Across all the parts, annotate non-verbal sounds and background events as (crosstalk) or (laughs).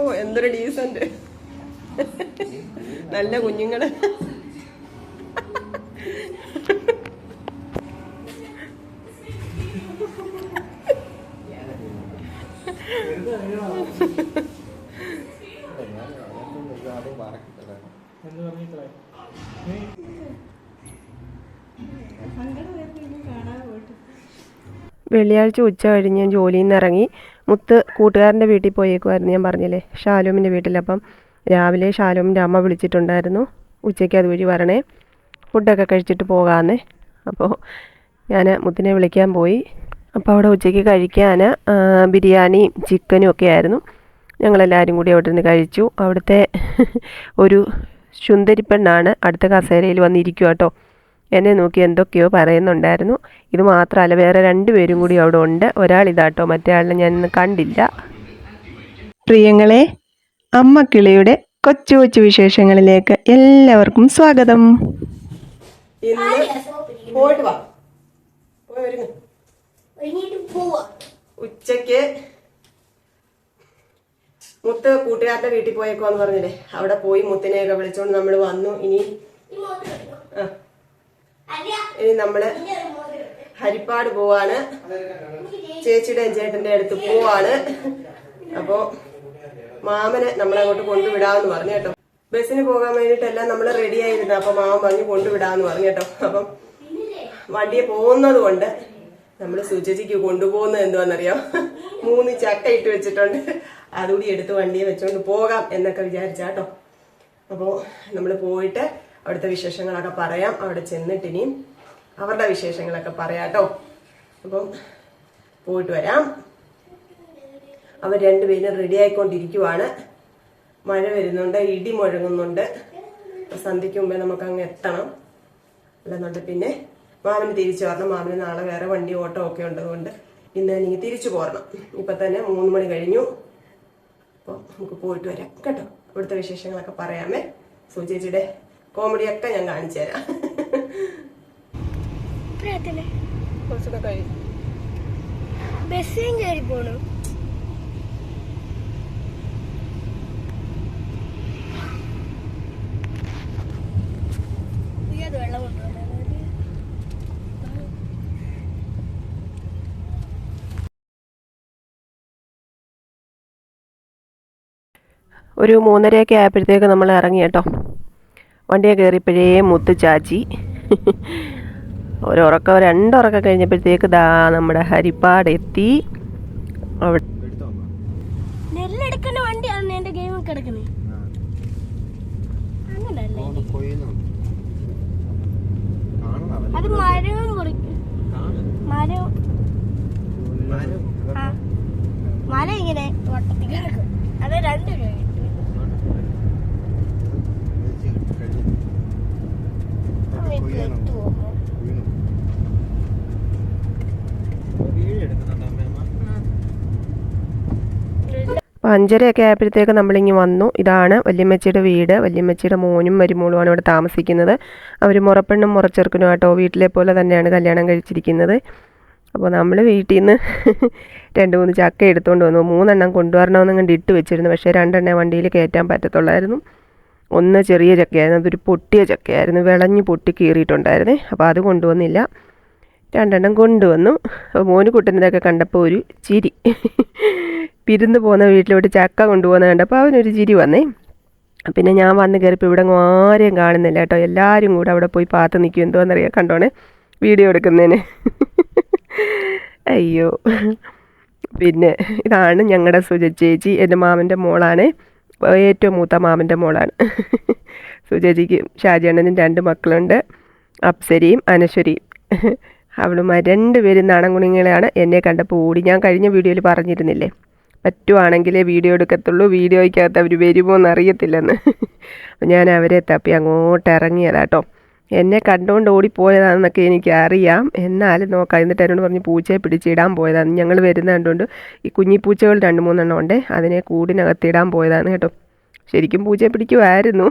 ഓ എന്തൊരു ഡീസന്റ് നല്ല കുഞ്ഞുങ്ങൾ. വെള്ളിയാഴ്ച ഉച്ച കഴിഞ്ഞ് ഞാൻ ജോലിയിൽ നിന്ന് ഇറങ്ങി. മുത്ത് കൂട്ടുകാരന്റെ വീട്ടിൽ പോയേക്കുമായിരുന്നു ഞാൻ പറഞ്ഞില്ലേ? ഷാലോമിന്റെ വീട്ടിൽ. അപ്പം രാവിലെ ഷാലോമിന്റെ അമ്മ വിളിച്ചിട്ടുണ്ടായിരുന്നു ഉച്ചയ്ക്ക് അതുവഴി വരണേ ഫുഡൊക്കെ കഴിച്ചിട്ട് പോകാമെന്നേ. അപ്പോൾ ഞാൻ മുത്തിനെ വിളിക്കാൻ പോയി. അപ്പോൾ അവിടെ ഉച്ചയ്ക്ക് കഴിക്കാൻ ബിരിയാണി ബിരിയാണിയും ചിക്കനും ഒക്കെ ആയിരുന്നു. ഞങ്ങളെല്ലാവരും കൂടി അവിടെ നിന്ന് കഴിച്ചു. അവിടുത്തെ ഒരു ശുന്തരിപ്പെണ്ണാണ് അടുത്ത കസേരയിൽ വന്നിരിക്കുക കേട്ടോ എന്നെ നോക്കി എന്തൊക്കെയോ പറയുന്നുണ്ടായിരുന്നു. ഇത് മാത്രമല്ല വേറെ രണ്ടുപേരും കൂടി അവിടെ ഉണ്ട്. ഒരാൾ ഇതാട്ടോ മറ്റേ ആളിനെ ഞാൻ ഇന്ന് കണ്ടില്ല. പ്രിയങ്ങളെ അമ്മ കിളിയുടെ കൊച്ചു കൊച്ചു വിശേഷങ്ങളിലേക്ക് എല്ലാവർക്കും സ്വാഗതം. ഉച്ചയ്ക്ക് പോയിട്ട് വാ. പോയി ഒരുങ്ങ്. ഒരുങ്ങിട്ട് പോവാ. ഉച്ചയ്ക്ക് മുത്ത് കൂട്ടുകാരുടെ വീട്ടിൽ പോയേക്കോന്ന് പറഞ്ഞില്ലേ? അവിടെ പോയി മുത്തിനെയൊക്കെ വിളിച്ചോണ്ട് നമ്മൾ വന്നു. ഇനി. ആ, ഇനി നമ്മൾ. ഹരിപ്പാട് പോവാണ്. ചേച്ചിയുടെ ചേട്ടന്റെ അടുത്ത് പോവാണ്. അപ്പോ മാമനെ നമ്മളെ അങ്ങോട്ട് കൊണ്ടുവിടാന്ന് പറഞ്ഞു കേട്ടോ. ബസ്സിന് പോകാൻ വേണ്ടിട്ടെല്ലാം നമ്മൾ റെഡി ആയിരുന്നു. അപ്പൊ മാമൻ പറഞ്ഞു കൊണ്ടുവിടാന്ന് പറഞ്ഞു കേട്ടോ. അപ്പം വണ്ടിയെ പോകുന്നത് കൊണ്ട് നമ്മൾ സുചേച്ചിക്ക് കൊണ്ടുപോകുന്നത് എന്തുവാന്നറിയാം മൂന്ന് ചക്ക ഇട്ട് വെച്ചിട്ടുണ്ട്. അതുകൂടി എടുത്ത് വണ്ടിയെ വെച്ചോണ്ട് പോകാം എന്നൊക്കെ വിചാരിച്ചാട്ടോ അപ്പോൾ നമ്മൾ പോയിട്ട് അവിടുത്തെ വിശേഷങ്ങളൊക്കെ പറയാം. അവിടെ ചെന്നിട്ട് ഇനിയും അവരുടെ വിശേഷങ്ങളൊക്കെ പറയാട്ടോ. അപ്പം പോയിട്ട് വരാം. അവർ രണ്ടുപേരും റെഡി ആയിക്കൊണ്ടിരിക്കുവാണ്. മഴ വരുന്നുണ്ട് ഇടി മുഴങ്ങുന്നുണ്ട്. സന്ധ്യയ്ക്ക് മുമ്പേ നമുക്ക് അങ്ങ് എത്തണം. അല്ലെന്നുണ്ട് പിന്നെ മാമന് തിരിച്ചു വരണം. മാമന് നാളെ വേറെ വണ്ടി ഓട്ടോ ഒക്കെ ഉണ്ടതുകൊണ്ട് ഇന്ന് എനിക്ക് തിരിച്ചു പോരണം. ഇപ്പൊ തന്നെ മൂന്ന് മണി കഴിഞ്ഞു. അപ്പോൾ നമുക്ക് പോയിട്ട് വരാം. കേട്ടോ? ഇവിടുത്തെ വിശേഷങ്ങളൊക്കെ പറയാമേ. സുചേച്ചിയുടെ കോമഡിയൊക്കെ ഞാൻ കാണിച്ചു തരാം. കുറച്ചൊക്കെ കഴിയും കയറി പോണു. ഒരു മൂന്നരയൊക്കെ ആയപ്പോഴത്തേക്ക് നമ്മൾ ഇറങ്ങി കേട്ടോ. വണ്ടിയെ കയറിയപ്പോഴേ മുത്ത് ചാച്ചി. ഒരുറക്കം രണ്ടുറക്കം കഴിഞ്ഞപ്പോഴത്തേക്ക് ദാ നമ്മുടെ ഹരിപ്പാട് എത്തി. അവിടെ നെല്ലെടുക്കുന്ന വണ്ടിയാണ് എന്റെ ഗെയിം കിടക്കുന്നത് അങ്ങനല്ലേ? അത് മരവും മരം. ഇങ്ങനെ വട്ടത്തിൽ കിടക്കും. അത് രണ്ട് രൂപ അപ്പോൾ അഞ്ചരയൊക്കെ ആയപ്പോഴത്തേക്ക് നമ്മളിങ്ങി വന്നു. ഇതാണ് വല്യമ്മച്ചിയുടെ വീട്. വല്യമ്മച്ചിയുടെ മോനും മരുമോളുമാണ് ഇവിടെ താമസിക്കുന്നത്. അവർ മുറപ്പെണ്ണും മുറച്ചെറുക്കനും വീട്ടിലെ പോലെ തന്നെയാണ് കല്യാണം കഴിച്ചിരിക്കുന്നത്. അപ്പോൾ നമ്മൾ വീട്ടിൽ നിന്ന് (laughs) രണ്ട് മൂന്ന് ചക്ക എടുത്തുകൊണ്ട് വന്നു. മൂന്നെണ്ണം കൊണ്ടുവരണമെന്ന് കണ്ട് ഇട്ട് വെച്ചിരുന്നു. പക്ഷേ രണ്ടെണ്ണം വണ്ടിയിൽ കയറ്റാൻ പറ്റത്തുള്ളായിരുന്നു. ഒന്ന് ചെറിയ ചക്കയായിരുന്നു. അതൊരു പൊട്ടിയ ചക്കയായിരുന്നു. വിളഞ്ഞ് പൊട്ടി കീറിയിട്ടുണ്ടായിരുന്നേ. അപ്പോൾ അത് കൊണ്ടുവന്നില്ല. രണ്ടെണ്ണം കൊണ്ടുവന്നു. അപ്പോൾ മോന് കുട്ടനതൊക്കെ കണ്ടപ്പോൾ ഒരു ചിരി. പിരുന്ന് പോകുന്ന വീട്ടിലോട്ട് ചക്ക കൊണ്ടുപോകുന്ന കണ്ടപ്പോൾ അവനൊരു ചിരി വന്നേ. പിന്നെ ഞാൻ വന്ന് കയറിപ്പോൾ ഇവിടെ ആരെയും കാണുന്നില്ല കേട്ടോ. എല്ലാവരും കൂടെ അവിടെ പോയി പാത്ത് നിൽക്കും. എന്തോന്നറിയാം കണ്ടോണേ വീഡിയോ എടുക്കുന്നതിന്. അയ്യോ. പിന്നെ ഇതാണ് ഞങ്ങളുടെ സുജ ചേച്ചി. എന്റെ മാമന്റെ മോളാണ്. ഏറ്റവും മൂത്ത മാമന്റെ മോളാണ്. സുജേജിക്ക് ഷാജിയണ്ണനും രണ്ട് മക്കളുണ്ട്. അപ്സരിയും അനശ്വരിയും. അവളുമാർ രണ്ടുപേരും നാണംകുണിങ്ങളെയാണ് എന്നെ കണ്ടപ്പോൾ ഓടി. ഞാൻ കഴിഞ്ഞ വീഡിയോയിൽ പറഞ്ഞിരുന്നില്ലേ? പറ്റുവാണെങ്കിലേ വീഡിയോ എടുക്കത്തുള്ളൂ. വീഡിയോയ്ക്കകത്ത് അവർ വരുമോ എന്നറിയത്തില്ലെന്ന് ഞാൻ അവരെ തപ്പി അങ്ങോട്ട് ഇറങ്ങിയതാട്ടോ എന്നെ കണ്ടുകൊണ്ട് ഓടിപ്പോയതാണെന്നൊക്കെ എനിക്കറിയാം. എന്നാലും നോക്കാം എന്നിട്ട് എന്നോട് പറഞ്ഞ് പൂച്ചയെ പിടിച്ചിടാൻ പോയതാണ് ഞങ്ങൾ വരുന്ന കണ്ടുകൊണ്ട് ഈ കുഞ്ഞിപ്പൂച്ചകൾ രണ്ട് മൂന്നെണ്ണം ഉണ്ട് അതിനെ കൂടിനകത്തിടാൻ പോയതാണ് കേട്ടോ. ശരിക്കും പൂച്ചയെ പിടിക്കുമായിരുന്നു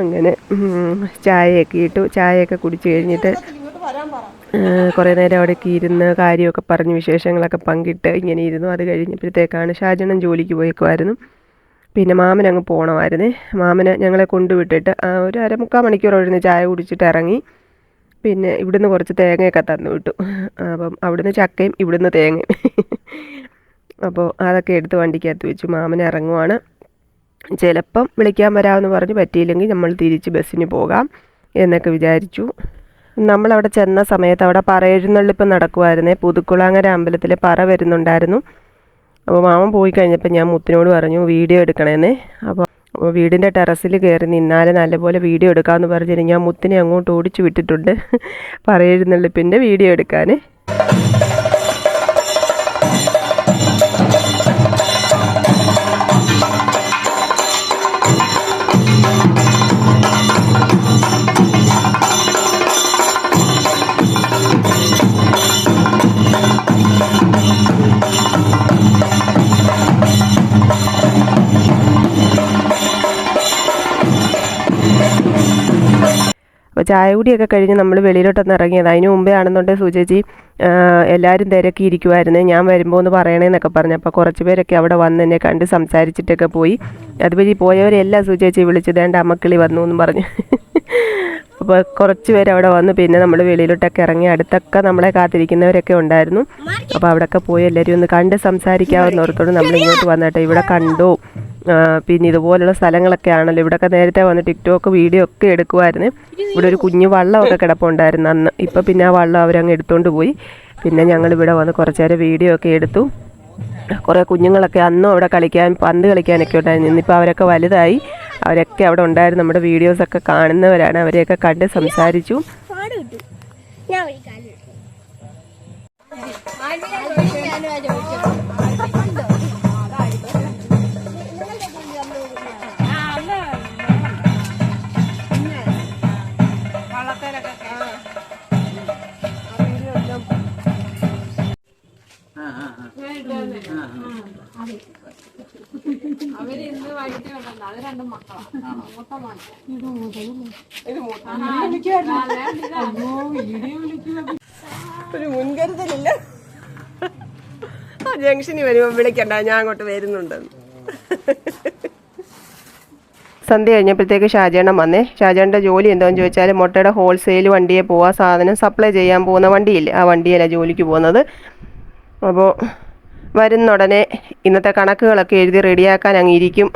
അങ്ങനെ ചായയൊക്കെ ഇട്ടു. ചായയൊക്കെ കുടിച്ചു കഴിഞ്ഞിട്ട് കുറേ നേരം അവിടേക്ക് ഇരുന്ന് കാര്യമൊക്കെ പറഞ്ഞ് വിശേഷങ്ങളൊക്കെ പങ്കിട്ട് ഇങ്ങനെ ഇരുന്നു. അത് കഴിഞ്ഞപ്പോഴത്തേക്കാണ് ഷാജണൻ ജോലിക്ക് പോയേക്കുമായിരുന്നു പിന്നെ മാമൻ അങ്ങ് പോകണമായിരുന്നേ മാമന് ഞങ്ങളെ കൊണ്ടുവിട്ടിട്ട് ഒരു അരമുക്കാൽ മണിക്കൂർ ഇരുന്ന് ചായ കുടിച്ചിട്ട് ഇറങ്ങി. പിന്നെ ഇവിടുന്ന് കുറച്ച് തേങ്ങയൊക്കെ തന്നു വിട്ടു. അപ്പം അവിടുന്ന് ചക്കയും ഇവിടുന്ന് തേങ്ങയും. അപ്പോൾ അതൊക്കെ എടുത്ത് വണ്ടിക്കകത്ത് വെച്ചു. മാമൻ ഇറങ്ങുവാണ്. ചിലപ്പം വിളിക്കാൻ വരാമെന്ന് പറഞ്ഞ്. പറ്റിയില്ലെങ്കിൽ നമ്മൾ തിരിച്ച് ബസ്സിന് പോകാം എന്നൊക്കെ വിചാരിച്ചു. നമ്മളവിടെ ചെന്ന സമയത്ത് അവിടെ പറയെഴുന്നള്ളിപ്പ് നടക്കുമായിരുന്നേ പുതുക്കുളാങ്ങര അമ്പലത്തിൽ പറ വരുന്നുണ്ടായിരുന്നു. അപ്പോൾ മാമൻ പോയി കഴിഞ്ഞപ്പോൾ ഞാൻ മുത്തിനോട് പറഞ്ഞു വീഡിയോ എടുക്കണേന്നേ. അപ്പോൾ അപ്പോൾ വീടിന്റെ ടെറസിൽ കയറി നിന്നാലെ നല്ലപോലെ വീഡിയോ എടുക്കാമെന്ന് പറഞ്ഞിട്ട് ഞാൻ മുത്തിനെ അങ്ങോട്ട് ഓടിച്ചു വിട്ടിട്ടുണ്ട്. പറയെഴുന്നള്ളിപ്പിന്റെ വീഡിയോ എടുക്കാൻ. ചായ കുടിയൊക്കെ കഴിഞ്ഞ് നമ്മൾ വെളിയിലോട്ടൊന്ന് ഇറങ്ങിയത്. അതിന് മുമ്പേ ആണെന്നുണ്ടെങ്കിൽ ആ, എല്ലാവരും തിരക്കി ഇരിക്കുമായിരുന്നു ഞാൻ വരുമ്പോൾ ഒന്ന് പറയണേന്നൊക്കെ പറഞ്ഞു. അപ്പോൾ കുറച്ച് പേരൊക്കെ അവിടെ വന്ന് എന്നെ കണ്ട് സംസാരിച്ചിട്ടൊക്കെ പോയി. അതുവഴി പോയവരെല്ലാം സുചേച്ചി വിളിച്ചത് ദേണ്ട അമ്മക്കിളി വന്നു എന്നും പറഞ്ഞു. അപ്പോൾ കുറച്ച് പേര് അവിടെ വന്നു പിന്നെ നമ്മൾ വെളിയിലോട്ടൊക്കെ ഇറങ്ങി അടുത്തൊക്കെ നമ്മളെ കാത്തിരിക്കുന്നവരൊക്കെ ഉണ്ടായിരുന്നു. അപ്പോൾ അവിടെയൊക്കെ പോയി എല്ലാവരും ഒന്ന് കണ്ട് സംസാരിക്കാവുന്ന ഓർത്തോട് നമ്മൾ ഇങ്ങോട്ട് വന്നിട്ട്. ഇവിടെ കണ്ടു? പിന്നെ ഇതുപോലുള്ള സ്ഥലങ്ങളൊക്കെ ആണല്ലോ. ഇവിടെയൊക്കെ നേരത്തെ വന്ന് ടിക്ടോക്ക് വീഡിയോ ഒക്കെ എടുക്കുമായിരുന്നു ഇവിടെ ഒരു കുഞ്ഞു വള്ളമൊക്കെ കിടപ്പുണ്ടായിരുന്നു അന്ന്. ഇപ്പം പിന്നെ ആ വള്ളം അവരങ്ങ് എടുത്തുകൊണ്ട് പോയി. പിന്നെ ഞങ്ങൾ ഇവിടെ വന്ന് കുറച്ച് നേരം വീഡിയോ ഒക്കെ എടുത്തു. കുറേ കുഞ്ഞുങ്ങളൊക്കെ അന്നും അവിടെ കളിക്കാൻ പന്ത് കളിക്കാനൊക്കെ ഉണ്ടായിരുന്നു. ഇന്നിപ്പോൾ അവരൊക്കെ വലുതായി. അവരൊക്കെ അവിടെ ഉണ്ടായിരുന്നു. നമ്മുടെ വീഡിയോസൊക്കെ കാണുന്നവരാണ്. അവരെയൊക്കെ കണ്ട് സംസാരിച്ചു. ഞാൻ ഒരു മുൻകരുതലില്ല. ആ ജംഗ്ഷനിൽ വരുമ്പോൾ വിളിക്കണ്ട ഞാൻ അങ്ങോട്ട് വരുന്നുണ്ടെന്ന് സന്ധ്യ കഴിഞ്ഞപ്പോഴത്തേക്ക് ഷാജേണ്ണം വന്നേ. ഷാജേണ്ട ജോലി എന്താണെന്ന് ചോദിച്ചാൽ മുട്ടയുടെ ഹോൾസെയിൽ വണ്ടിയെ പോവാ സാധനം സപ്ലൈ ചെയ്യാൻ പോകുന്ന വണ്ടിയില്ലേ? ആ വണ്ടിയല്ല ജോലിക്ക് പോകുന്നത്. അപ്പോൾ വരുന്ന ഉടനെ ഇന്നത്തെ കണക്കുകളൊക്കെ എഴുതി റെഡിയാക്കാൻ അങ്ങ് ഇരിക്കും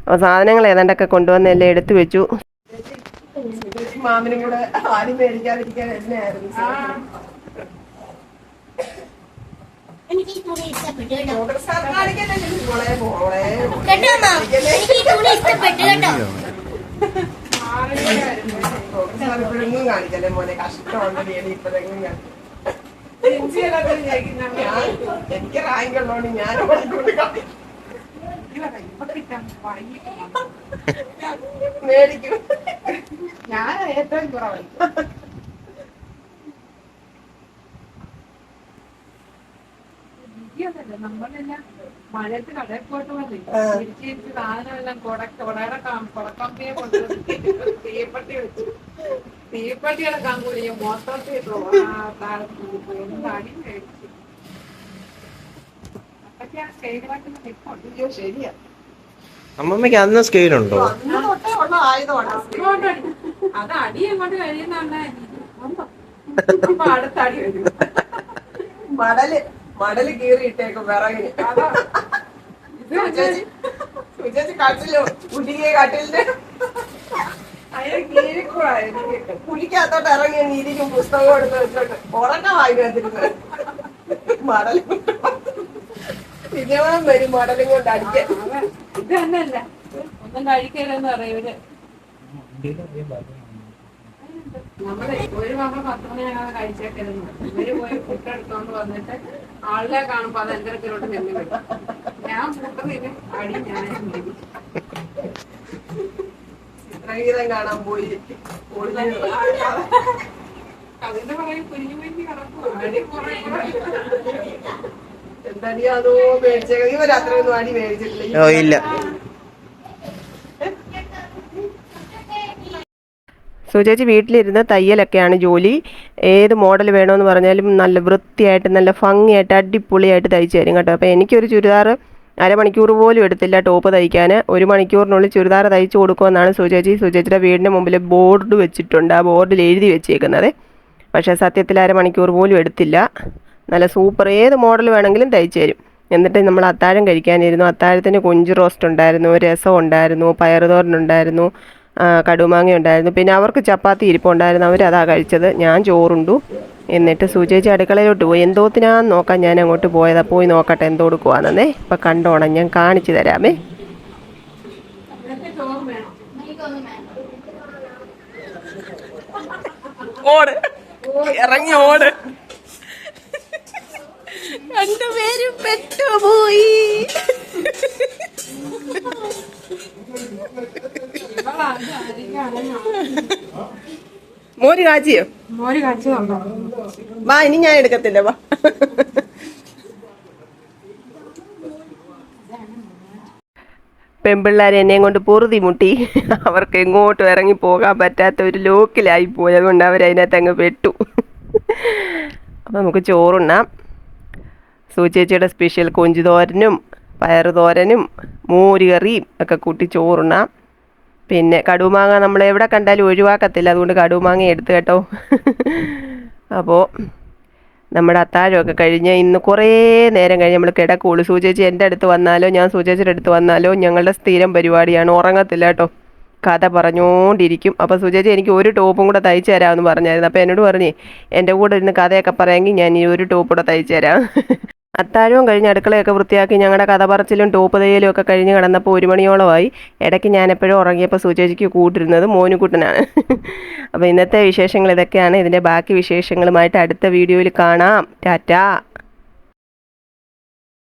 അപ്പോൾ സാധനങ്ങൾ ഏതാണ്ടൊക്കെ കൊണ്ടുവന്ന് എല്ലാം എടുത്തു വെച്ചു. മാമിനും കൂടെ ആരും മേടിക്കാതിരിക്കാൻ എന്നായിരുന്നു എനിക്ക് ഈ തുണി ഇഷ്ടപ്പെട്ടു കേട്ടോ. ഇഷ്ടപ്പെട്ടു കാണിക്കല്ലേ മോനെ? കഷ്ടമുണ്ട് ഇപ്പോഴെങ്ങും ഞാൻ ഉള്ളതുകൊണ്ട് ഞാൻ. മേടിക്കും ഞാൻ കുറവായി നമ്മളെല്ലാം പോയിട്ട് മതി തിരിച്ച് തിരിച്ച് സാധനമെല്ലാം കൊട കൊടയുടെ കൊടക്കമ്പിയെ കൊണ്ട് തീപ്പെട്ടി വെച്ചു തീപ്പെട്ടി കാമ്പൂരി മൊത്തത്തിൽ എന്താടി മേടിച്ചു അതൊക്കെ ആ സ്റ്റേജിലായിട്ട് നിൽപ്പുണ്ട് അയ്യോ ശരിയാ. അമ്മമ്മയ്ക്ക് അന്ന് സ്കെയിലുണ്ടോ ആയുധമാണ്. അത് അടി അങ്ങോട്ട് മടൽ മടൽ കീറിയിട്ടേക്കും വിറകിന് സുചേച്ചി കട്ടിൽ കട്ടിലിന്റെ. ഇറങ്ങി ഇരിക്കും പുസ്തകം എടുത്ത് വെച്ചോട്ട് ഉറക്കം വന്നിരുന്നത് മടൽ പിന്നെ വരും മടലും കൊണ്ട് അടിക്കാൻ. ഇത് തന്നെയല്ല. ഒന്നും കഴിക്കലെന്ന് പറയും ഇവർ. നമ്മൾ ഒരു മകൾ പത്ത് മണിയാകാതെ കഴിച്ചേക്കരുന്നു ഇവർ പോയി ഫുഡ് എടുത്തോണ്ട് വന്നിട്ട് ആളിനെ കാണുമ്പോ അത് എന്റെ അടുത്തിലോട്ട് നിന്ന് വിടും ഞാൻ ഫുഡ് അടി ഞാൻ. ചിത്രഗീതം കാണാൻ പോയി. അതിന്റെ പറയും കുഞ്ഞു കുഞ്ഞു കിടക്കും. ഓ ഇല്ല. സുചേച്ചി വീട്ടിലിരുന്ന് തയ്യലൊക്കെയാണ് ജോലി. ഏത് മോഡൽ വേണമെന്ന് പറഞ്ഞാലും നല്ല വൃത്തിയായിട്ട് നല്ല ഭംഗിയായിട്ട് അടിപൊളിയായിട്ട് തയ്ച്ചു തരും കേട്ടോ. അപ്പോൾ എനിക്കൊരു ചുരിദാർ അരമണിക്കൂർ പോലും എടുത്തില്ല ടോപ്പ് തയ്ക്കാൻ ഒരു മണിക്കൂറിനുള്ളിൽ ചുരിദാർ തയ്ച്ചു കൊടുക്കുമെന്നാണ് സുചേച്ചി സുചേച്ചിയുടെ വീടിന്റെ മുമ്പിൽ ബോർഡ് വെച്ചിട്ടുണ്ട്. ആ ബോർഡിൽ എഴുതി വെച്ചേക്കുന്നത്. പക്ഷേ സത്യത്തിൽ അരമണിക്കൂർ പോലും എടുത്തില്ല. നല്ല സൂപ്പർ. ഏത് മോഡൽ വേണമെങ്കിലും തയ്ച്ചു തരും. എന്നിട്ട് നമ്മൾ അത്താഴം കഴിക്കാനിരുന്നു. അത്താഴത്തിന് കുഞ്ചു റോസ്റ്റ് ഉണ്ടായിരുന്നു രസം ഉണ്ടായിരുന്നു പയറുതോരനുണ്ടായിരുന്നു കടുമാങ്ങ ഉണ്ടായിരുന്നു. പിന്നെ അവർക്ക് ചപ്പാത്തി ഇരിപ്പുണ്ടായിരുന്നു അവരതാ കഴിച്ചത്. ഞാൻ ചോറുണ്ടു. എന്നിട്ട് സുചേച്ചി അടുക്കളയിലോട്ട് പോയി. എന്തോത്തിനാന്ന് നോക്കാൻ ഞാൻ അങ്ങോട്ട് പോയതാ. പോയി നോക്കട്ടെ എന്തോ കൊടുക്കുവാണെന്നേ. ഇപ്പം കണ്ടോണം. ഞാൻ കാണിച്ചു തരാമേ. ഓട്. ഇറങ്ങി ഓട്. രണ്ടുപേരും പെട്ടുപോയി. മോര് കാച്ചിയോ? മോര് കാച്ചിയോ വാ ഇനി ഞാൻ എടുക്കത്തില്ല വാ. പെൺപിള്ളേർ എന്നെയും കൊണ്ട് പൊറുതി മുട്ടി. അവർക്ക് എങ്ങോട്ടും ഇറങ്ങി പോകാൻ പറ്റാത്ത ഒരു ലോക്കിലായി പോയതുകൊണ്ട് അവരതിനകത്ത് അങ്ങ് പെട്ടു. അപ്പം നമുക്ക് ചോറുണ്ണാം. സൂചേച്ചിയുടെ സ്പെഷ്യൽ കൊഞ്ചു തോരനും പയർ തോരനും മോരുകറിയും ഒക്കെ കൂട്ടി ചോറുണ്ണാം. പിന്നെ കടുമാങ്ങ നമ്മൾ എവിടെ കണ്ടാലും ഒഴിവാക്കത്തില്ല. അതുകൊണ്ട് കടുമാങ്ങ എടുത്തു കേട്ടോ. അപ്പോൾ നമ്മുടെ അത്താഴമൊക്കെ കഴിഞ്ഞ് ഇന്ന് കുറേ നേരം കഴിഞ്ഞ് നമ്മൾ കിടക്കുള്ളൂ. സൂചേച്ചി എന്റെ അടുത്ത് വന്നാലോ ഞാൻ സൂചേച്ചിയുടെ അടുത്ത് വന്നാലോ ഞങ്ങളുടെ സ്ഥിരം പരിപാടിയാണ്. ഉറങ്ങത്തില്ല കേട്ടോ. കഥ പറഞ്ഞുകൊണ്ടിരിക്കും. അപ്പോൾ സുചേച്ചി എനിക്ക് ഒരു ടോപ്പും കൂടെ തയ്ച്ചു തരാമെന്ന് പറഞ്ഞായിരുന്നു. അപ്പോൾ എന്നോട് പറഞ്ഞേ എന്റെ കൂടെ ഇരുന്ന് കഥയൊക്കെ പറയാമെങ്കിൽ ഞാൻ ഈ ഒരു ടോപ്പ് കൂടെ തയ്ച്ചു തരാം. അത്താഴവും കഴിഞ്ഞ് അടുക്കളയൊക്കെ വൃത്തിയാക്കി ഞങ്ങളുടെ കഥപറച്ചിലും ടോപ്പ് തയ്യലും ഒക്കെ കഴിഞ്ഞ് കിടന്നപ്പോൾ ഒരു മണിയോളമായി. ഇടയ്ക്ക് ഞാനെപ്പോഴും ഉറങ്ങിയപ്പോൾ സൂചേജിക്ക് കൂട്ടിരുന്നത് മോനുകുട്ടനാണ്. അപ്പോൾ ഇന്നത്തെ വിശേഷങ്ങൾ ഇതൊക്കെയാണ്. ഇതിന്റെ ബാക്കി വിശേഷങ്ങളുമായിട്ട് അടുത്ത വീഡിയോയിൽ കാണാം. ടാറ്റാ.